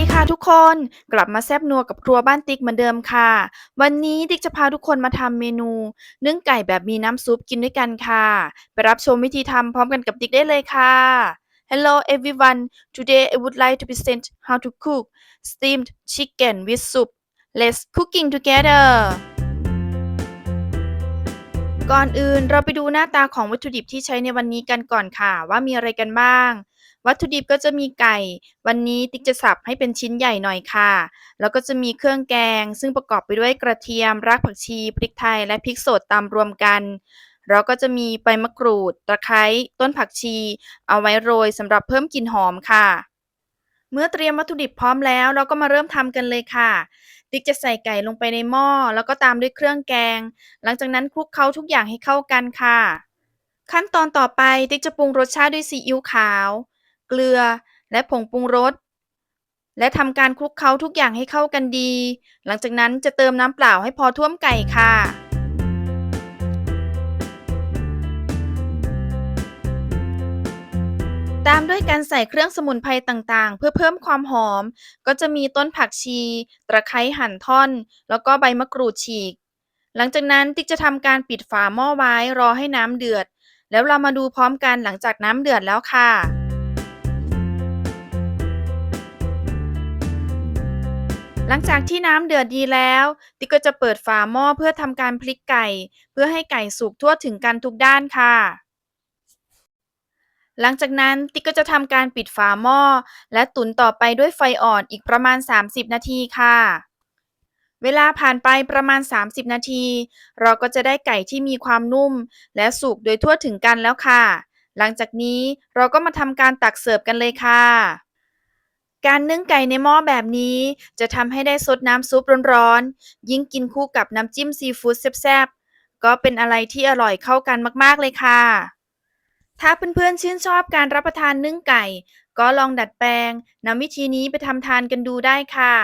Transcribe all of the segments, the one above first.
ดีค่ะทุกคนกลับมาแซบนัวกับครัวบ้านติ๊กเหมือนเดิมค่ะ วันนี้ติ๊กจะพาทุกคนมาทำเมนูนึ่งไก่แบบมีน้ำซุปกินด้วยกันค่ะ ไปรับชมวิธีทำพร้อมกันกับติ๊กได้เลยค่ะ Hello everyone today I would like to present how to cook steamed chicken with soup let's cooking together ก่อนอื่นเราไปดูหน้าตาของวัตถุดิบที่ใช้ในวันนี้กันก่อนค่ะ ว่ามีอะไรกันบ้าง วัตถุดิบก็จะมีไก่ วันนี้ติ๊กจะสับให้เป็นชิ้นใหญ่หน่อยค่ะ แล้วก็จะมีเครื่องแกง ซึ่งประกอบไปด้วยกระเทียม รากผักชี พริกไทย และพริกสดตำรวมกันแล้วก็จะมีใบมะกรูด ตะไคร้ ต้นผักชี เอาไว้โรยสำหรับเพิ่มกลิ่นหอมค่ะ เมื่อเตรียมวัตถุดิบพร้อมแล้ว เราก็มาเริ่มทำกันเลยค่ะ ติ๊กจะใส่ไก่ลงไปในหม้อ แล้วก็ตามด้วยเครื่องแกง หลังจากนั้นคลุกเคล้าทุกอย่างให้เข้ากันค่ะ ขั้นตอนต่อไปติ๊กจะปรุงรสชาติด้วยซีอิ๊วขาว เกลือ และผงปรุงรส และทำการคลุกเคล้าทุกอย่างให้เข้ากันดี หลังจากนั้นจะเติมน้ำเปล่าให้พอท่วมไก่ค่ะตามด้วยการใส่เครื่องสมุนไพรต่างๆ เพื่อเพิ่มความหอม ก็จะมีต้นผักชี ตะไคร้หั่นท่อน แล้วก็ใบมะกรูดฉีก หลังจากนั้นติ๊กจะทำการปิดฝาหม้อไว้รอให้น้ำเดือด แล้วเรามาดูพร้อมกันหลังจากน้ำเดือดแล้วค่ะ ลังจากที่น้ำเดือดดีแล้ว ติ๊กก็จะเปิดฝาหม้อเพื่อทำการพลิกไก่ เพื่อให้ไก่สุกทั่วถึงกันทุกด้านค่ะ หลังจากนั้นติ๊กก็จะทำการปิดฝาหม้อ และตุ๋นต่อไปด้วยไฟอ่อนอีกประมาณ 30 นาทีค่ะ เวลาผ่านไปประมาณ 30 นาที เราก็จะได้ไก่ที่มีความนุ่ม และสุกโดยทั่วถึงกันแล้วค่ะ หลังจากนี้เราก็มาทำการตักเสิร์ฟกันเลยค่ะ การนึ่งไก่ในหม้อแบบนี้ จะทำให้ได้ซดน้ำซุปร้อนๆ ยิ่งกินคู่กับน้ำจิ้มซีฟู้ดแซ่บๆ ก็เป็นอะไรที่อร่อยเข้ากันมากๆเลยค่ะ ถ้าเพื่อนๆชื่นชอบการรับประทานนึ่งไก่ ก็ลองดัดแปลงนำวิธีนี้ไปทำทานกันดูได้ค่ะ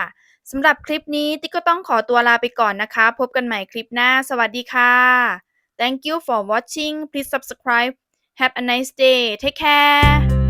สำหรับคลิปนี้ติ๊กก็ต้องขอตัวลาไปก่อนนะคะ พบกันใหม่คลิปหน้า สวัสดีค่ะ Thank you for watching please subscribe have a nice day take care